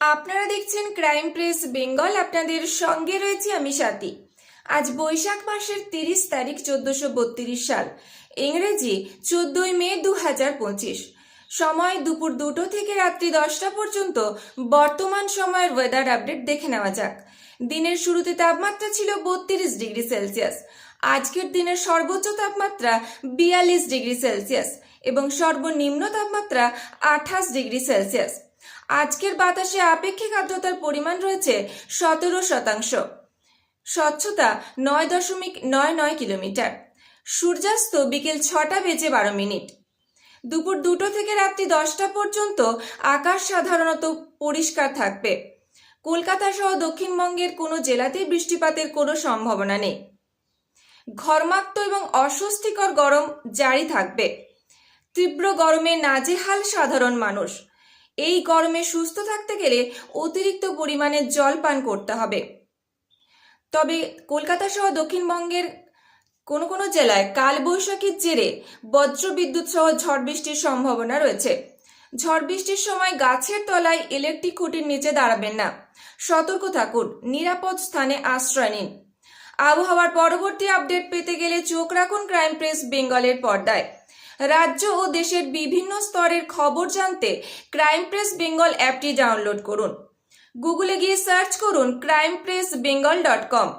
আপনারা দেখছেন crime press Bengal আপনাদের সঙ্গে রয়েছে আমি সাথী আজ বৈশাখ মাসের তিরিশ তারিখ চোদ্দশো বত্রিশ সাল। ইংরেজি চোদ্দই মে দু হাজার পঁচিশ। সময় দুপুর দুটো থেকে রাত্রি দশটা পর্যন্ত। বর্তমান সময়ের ওয়েদার আপডেট দেখে নেওয়া যাক। দিনের শুরুতে তাপমাত্রা ছিল বত্রিশ ডিগ্রি সেলসিয়াস। আজকের দিনের সর্বোচ্চ তাপমাত্রা বিয়াল্লিশ ডিগ্রি সেলসিয়াস এবং সর্বনিম্ন তাপমাত্রা আঠাশ ডিগ্রি সেলসিয়াস। আজকের বাতাসে আপেক্ষিক আর্দ্রতার পরিমাণ রয়েছে সতেরো শতাংশ। স্বচ্ছতা নয় দশমিক নয় নয় কিলোমিটার। সূর্যাস্ত বিকেল ছটা বেজে বারো মিনিট। দুপুর দুটো থেকে রাত্রি দশটা পর্যন্ত আকাশ সাধারণত পরিষ্কার থাকবে। কলকাতা সহ দক্ষিণবঙ্গের কোনো জেলাতেই বৃষ্টিপাতের কোনো সম্ভাবনা নেই। ঘর্মাক্ত এবং অস্বস্তিকর গরম জারি থাকবে। তীব্র গরমে নাজেহাল সাধারণ মানুষ। এই গরমে সুস্থ থাকতে গেলে অতিরিক্ত পরিমাণে জল পান করতে হবে। তবে কলকাতা সহ দক্ষিণবঙ্গের কোনো কোনো জেলায় কালবৈশাখীর জেরে বজ্রবিদ্যুৎ সহ ঝড় বৃষ্টির সম্ভাবনা রয়েছে। ঝড় বৃষ্টির সময় গাছের তলায় ইলেকট্রিক খুঁটির নিচে দাঁড়াবেন না। সতর্ক থাকুন, নিরাপদ স্থানে আশ্রয় নিন। আবহাওয়ার পরবর্তী আপডেট পেতে গেলে চোখ রাখুন ক্রাইম প্রেস বেঙ্গলের পর্দায়। রাজ্য ও দেশের বিভিন্ন স্তরের খবর জানতে ক্রাইম প্রেস বেঙ্গল অ্যাপটি ডাউনলোড করুন। গুগলে গিয়ে সার্চ করুন crime press Bengal dot com.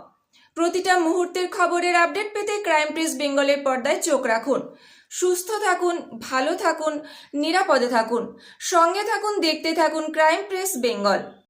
প্রতিটা মুহূর্তের খবরের আপডেট পেতে ক্রাইম প্রেস বেঙ্গলের পর্দায় চোখ রাখুন। সুস্থ থাকুন, ভালো থাকুন, নিরাপদে থাকুন। সঙ্গে থাকুন, দেখতে থাকুন ক্রাইম প্রেস বেঙ্গল।